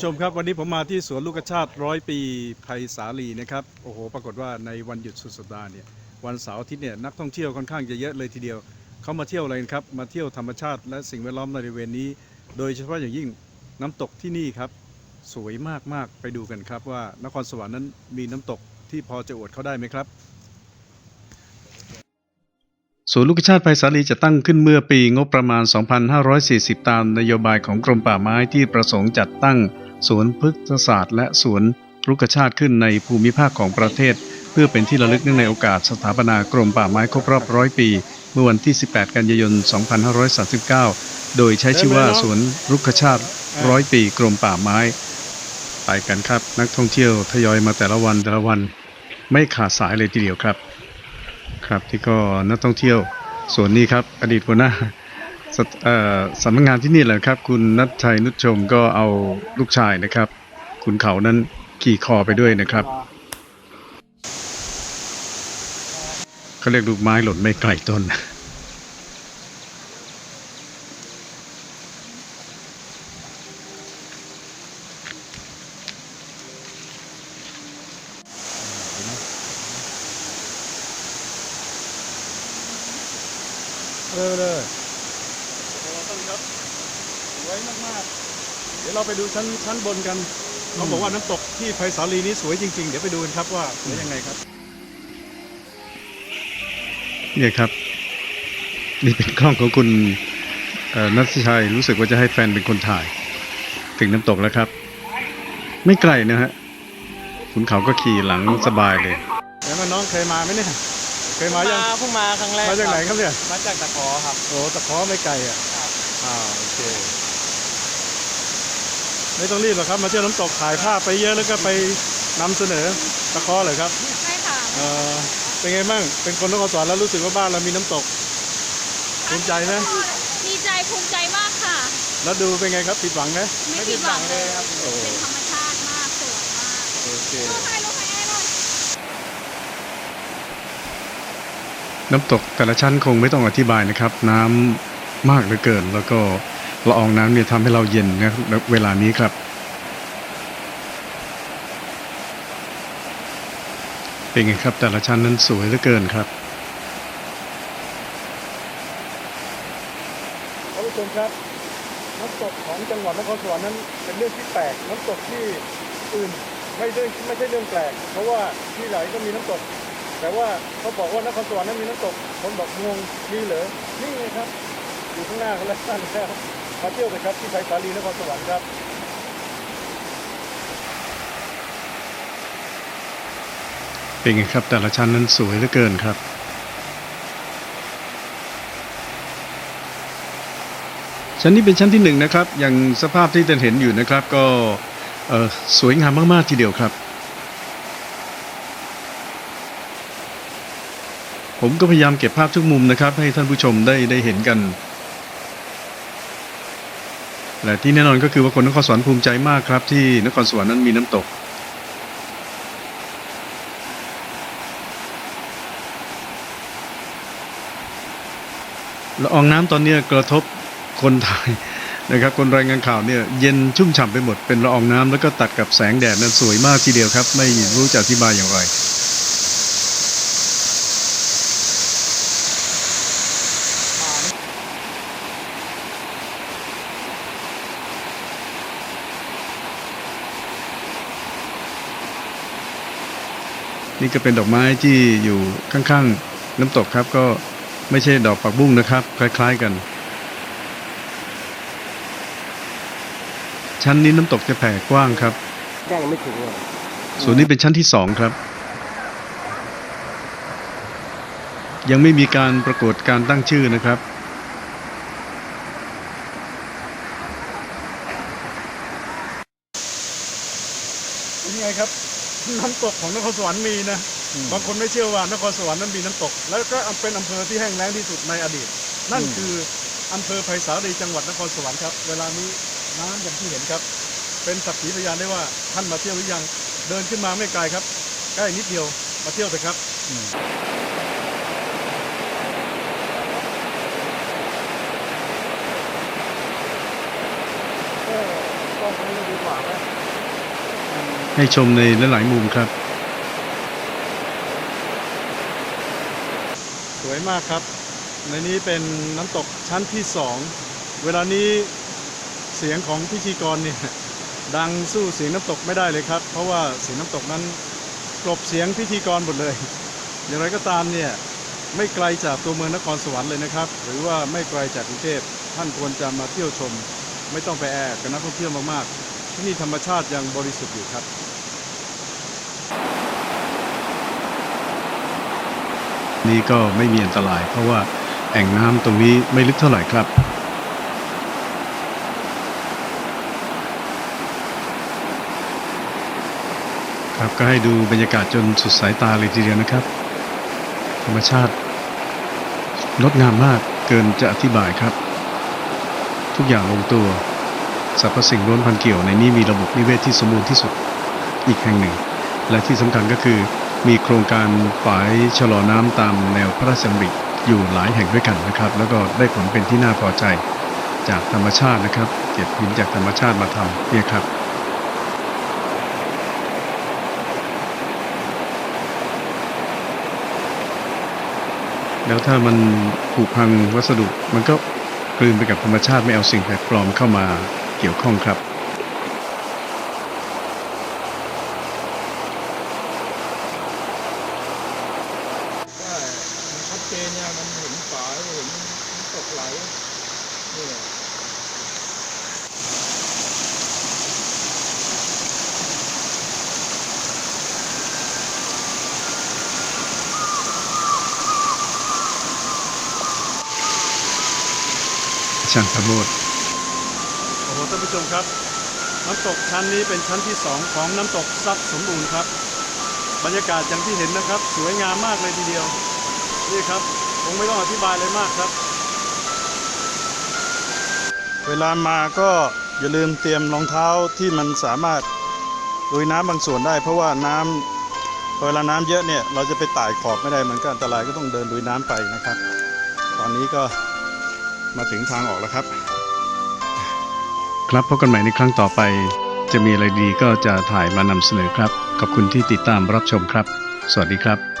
ผู้ชมครับวันนี้ผมมาที่สวนลูกกระชาติร้อยปีไพศาลีนะครับโอ้โหปรากฏว่าในวันหยุดสุดสัปดาห์เนี่ยวันเสาร์อาทิตย์เนี่ยนักท่องเที่ยวค่อนข้างจะเยอะเลยทีเดียวเขามาเที่ยวอะไรครับมาเที่ยวธรรมชาติและสิ่งแวดล้อมในบริเวณนี้ โดยเฉพาะอย่างยิ่งน้ำตกที่นี่ครับ สวยมากๆไปดูกันครับว่านครสวรรค์นั้นมีน้ำตกที่พอจะอวดเขาได้ไหมครับศูนย์ลูกชาติไพศาลีจะตั้งขึ้นเมื่อปีงบประมาณ 2540 ตามนโยบายของกรมป่าไม้ที่ประสงค์จัดตั้ง สวนพฤกษศาสตร์ และสวนลูกชาติขึ้นในภูมิภาคของประเทศ เพื่อเป็นที่ระลึกเนื่องในโอกาสสถาปนากรมป่าไม้ครบรอบร้อยปี เมื่อวันที่ 18 กันยายน 2539 โดยใช้ชื่อว่าสวนรุกชาติร้อยปีกรมป่าไม้ ไปกันครับ นักท่องเที่ยวทยอยมาแต่ละวันแต่ละวันไม่ขาดสายเลยทีเดียวครับ ครับที่ก็นักท่องเที่ยวส่วนนี้ครับ อดีตหัวหน้า ส,สำนักงานที่นี่แหละครับ คุณนัทชัยนุชชมก็เอาลูกชายนะครับ คุณเขานั้นขี่คอไปด้วยนะครับเขาเรียกลูกไม้หล่นไม่ไกลต้นเออเลย โอ้ต้นครับสวยมากๆ เดี๋ยวเราไปดูชั้นชั้นบนกันเขาบอกว่าน้ำตกที่ไพศาลีนี้สวยจริง ๆ เดี๋ยวไปดูกันครับว่าสวยยังไงครับ เนี่ยครับ นี่เป็นกล้องของคุณเอ่อนัทชัยรู้สึกว่าจะให้แฟนเป็นคนถ่าย ถึงน้ำตกแล้วครับ ไม่ไกลนะฮะคุณเขาก็ขี่หลังสบายเลยแล้วมาน้องเคยมาไหมเนี่ย เคยมายังเพิ่งมาครั้งแรกมาจากไหนครับเนี่ย มาจากตะขอครับโอ้ตะเคอไม่ไกลอะครับ อ่าโอเค ไม่ต้องรีบหรอกครับ มาเที่ยวน้ำตกถ่ายภาพไปเยอะแล้วก็ไปนำเสนอตะเคอเลยครับใช่ค่ะเออเป็นไงบ้างเป็นคนนครสวรรค์แล้วรู้สึกว่าบ้านเรามีน้ำตกภูมิใจไหมดีใจภูมิใจมากค่ะ แล้วดูเป็นไงครับผิดหวังไหมไม่ผิดหวังเลยครับโอ้เป็นธรรมชาติมากสวยมากโอเคลงไปลงไปหน่อยน้ำตกแต่ละชั้นคงไม่ต้องอธิบายนะครับ น้ำ มากเหลือเกิน แล้วก็ละอองน้ำเนี่ยทำให้เราเย็นนะเวลานี้ครับ เป็นไงครับ แต่ละชั้นนั้นสวยเหลือเกินครับท่านผู้ชมครับน้ำตกของจังหวัดนครสวรรค์นั้นเป็นเรื่องที่แปลกน้ำตกที่อื่นไม่ได้ไม่ใช่เรื่องแปลก เพราะว่าที่ไหนก็มีน้ำตก แต่ว่าเขาบอกว่านครสวรรค์นั้นมีน้ำตกผมบอกงงมีเหรอนี่ไงครับ อยู่ข้างหน้าเขาแล้วนั่นแล้วมาเที่ยวกันครับที่ไผ่สาลีนครสวรรค์ครับเป็นไงครับ แต่ละชั้นนั้นสวยเหลือเกินครับชั้นนี้เป็นชั้นที่หนึ่งนะครับ อย่างสภาพที่ท่านเห็นอยู่นะครับ ก็สวยงามมาก ๆ ทีเดียวครับ ผมก็พยายามเก็บภาพทุกมุมนะครับ ให้ท่านผู้ชมได้ได้เห็นกัน และที่แน่นอนก็คือว่าคนนครสวรรค์ภูมิใจมากครับ ที่นครสวรรค์นั้นมีน้ำตก ละอองน้ำตอนนี้กระทบคนไทยนะครับคนรายงานข่าวเนี่ยเย็นชุ่มฉ่ำไปหมดเป็นละอองน้ำแล้วก็ตัดกับแสงแดดนั้นสวยมากทีเดียวครับ ไม่รู้จะอธิบายอย่างไร นี่ก็เป็นดอกไม้ที่อยู่ข้างๆ น้ำตกครับก็ไม่ใช่ดอกปักบุ้งนะครับ คล้าย ๆกัน ชั้นนี้น้ำตกจะแผ่กว้างครับแจ้งไม่ถึงเลยส่วนนี้เป็นชั้นที่สองครับ ยังไม่มีการประกวดการตั้งชื่อนะครับเป็นไงครับ น้ำตกของนครสวรรค์มีนะบางคนไม่เชื่อว่านครสวรรค์นั้นมีน้ำตก แล้วก็เป็นอำเภอที่แห้งแล้งที่สุดในอดีต นั่นคืออำเภอไผ่สาลีจังหวัดนครสวรรค์ครับ เวลานี้น้ำอย่างที่เห็นครับ เป็นสักขีพยานได้ว่าท่านมาเที่ยวหรือยังเดินขึ้นมาไม่ไกลครับใกล้นิดเดียวมาเที่ยวเถอะครับ ก็คงดีกว่าไหม ให้ชมในหลายๆมุมครับ สวยมากครับ ในนี้เป็นน้ำตกชั้นที่สอง เวลานี้เสียงของพิธีกรเนี่ยดังสู้เสียงน้ำตกไม่ได้เลยครับ เพราะว่าเสียงน้ำตกนั้นกลบเสียงพิธีกรหมดเลย อย่างไรก็ตามเนี่ยไม่ไกลจากตัวเมืองนครสวรรค์เลยนะครับ หรือว่าไม่ไกลจากกรุงเทพท่านควรจะมาเที่ยวชม ไม่ต้องไปแออัดกับนักท่องเที่ยวมากๆ ที่นี่ธรรมชาติยังบริสุทธิ์อยู่ครับ นี่ก็ไม่มีอันตราย เพราะว่าแอ่งน้ำตรงนี้ไม่ลึกเท่าไหร่ครับครับก็ให้ดูบรรยากาศจนสุดสายตาเลยทีเดียวนะครับ ธรรมชาติงดงามมากเกินจะอธิบายครับ ทุกอย่างลงตัวสรรพสิ่งล้วนพันเกี่ยวในนี้มีระบบนิเวศที่สมบูรณ์ที่สุดอีกแห่งหนึ่ง และที่สำคัญก็คือ มีโครงการฝายชะลอน้ำตามแนวพระราชดำริอยู่หลายแห่งด้วยกันนะครับ แล้วก็ได้ผลเป็นที่น่าพอใจจากธรรมชาตินะครับ เก็บหินจากธรรมชาติมาทำเนี่ยครับแล้วถ้ามันผุพังวัสดุมันก็กลืนไปกับธรรมชาติไม่เอาสิ่งแปลกปลอมเข้ามาเกี่ยวข้องครับ ใช่มันชัดเจนเนี่ยมันเห็นฝายเห็นน้ำตก ไหลเนี่ยช่างพระโมดโอ้โหท่านผู้ชมครับ น้ำตกชั้นนี้เป็นชั้นที่สองของน้ำตกซับสมบูรณ์ครับ บรรยากาศอย่างที่เห็นนะครับ สวยงามมากเลยทีเดียว นี่ครับคงไม่ต้องอธิบายเลยมากครับ เวลามาก็อย่าลืมเตรียมรองเท้าที่มันสามารถลุยน้ำบางส่วนได้ เพราะว่าน้ำเวลาน้ำเยอะเนี่ยเราจะไปต่ายขอบไม่ได้มันก็อันตรายก็ต้องเดินลุยน้ำไปนะครับ ตอนนี้ก็มาถึงทางออกแล้วครับ ครับพบกันใหม่ในครั้งต่อไป จะมีอะไรดีก็จะถ่ายมานำเสนอครับขอบคุณที่ติดตามรับชมครับ สวัสดีครับ